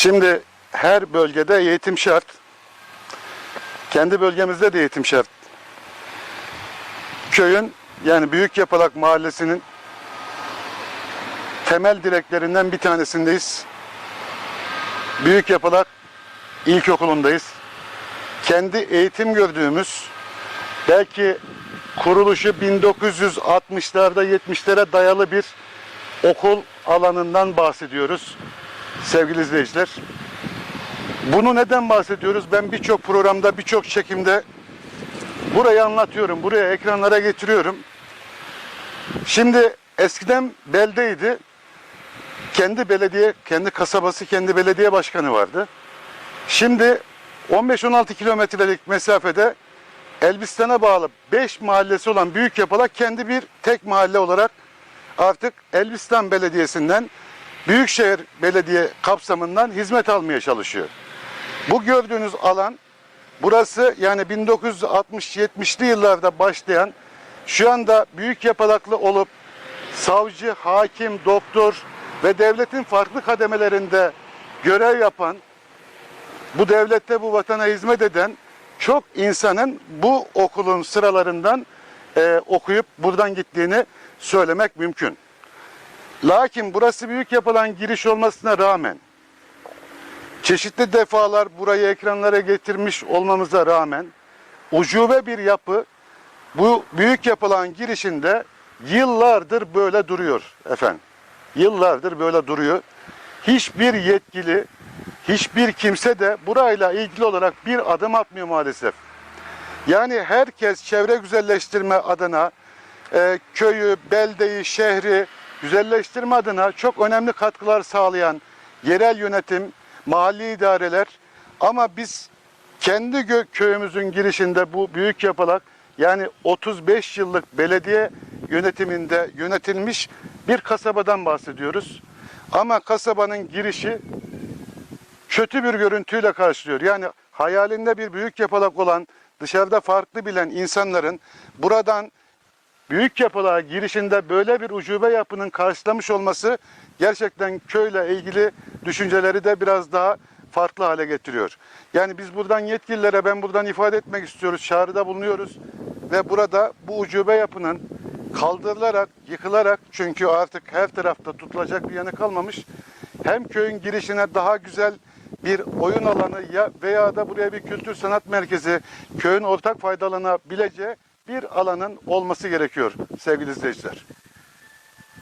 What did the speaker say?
Şimdi her bölgede eğitim şart. Kendi bölgemizde de eğitim şart. Köyün yani Büyük Yapalak Mahallesi'nin temel direklerinden bir tanesindeyiz. Büyük Yapalak İlkokulu'ndayız. Kendi eğitim gördüğümüz belki kuruluşu 1960'larda 70'lere dayalı bir okul alanından bahsediyoruz sevgili izleyiciler. Bunu neden bahsediyoruz? Ben birçok programda, birçok çekimde burayı anlatıyorum, buraya ekranlara getiriyorum. Şimdi eskiden beldeydi. Kendi belediye, kendi kasabası, kendi belediye başkanı vardı. Şimdi 15-16 kilometrelik mesafede Elbistan'a bağlı 5 mahallesi olan Büyük Yapalak kendi bir tek mahalle olarak artık Elbistan Belediyesi'nden Büyükşehir Belediye kapsamından hizmet almaya çalışıyor. Bu gördüğünüz alan burası yani 1960-70'li yıllarda başlayan şu anda büyük yapalaklı olup savcı, hakim, doktor ve devletin farklı kademelerinde görev yapan bu devlette bu vatana hizmet eden çok insanın bu okulun sıralarından e, okuyup buradan gittiğini söylemek mümkün. Lakin burası büyük yapılan giriş olmasına rağmen çeşitli defalar burayı ekranlara getirmiş olmamıza rağmen ucube bir yapı bu büyük yapılan girişinde yıllardır böyle duruyor efendim. Yıllardır böyle duruyor. Hiçbir yetkili, hiçbir kimse de burayla ilgili olarak bir adım atmıyor maalesef. Yani herkes çevre güzelleştirme adına e, köyü, beldeyi, şehri güzelleştirme adına çok önemli katkılar sağlayan yerel yönetim, mahalli idareler ama biz kendi köyümüzün girişinde bu büyük yapalak yani 35 yıllık belediye yönetiminde yönetilmiş bir kasabadan bahsediyoruz. Ama kasabanın girişi kötü bir görüntüyle karşılıyor. Yani hayalinde bir büyük yapalak olan dışarıda farklı bilen insanların buradan büyük yapılar girişinde böyle bir ucube yapının karşılamış olması gerçekten köyle ilgili düşünceleri de biraz daha farklı hale getiriyor. Yani biz buradan yetkililere ben buradan ifade etmek istiyoruz, çağrıda bulunuyoruz ve burada bu ucube yapının kaldırılarak, yıkılarak çünkü artık her tarafta tutulacak bir yanı kalmamış. Hem köyün girişine daha güzel bir oyun alanı ya veya da buraya bir kültür sanat merkezi, köyün ortak faydalanabileceği bir alanın olması gerekiyor sevgili izleyiciler.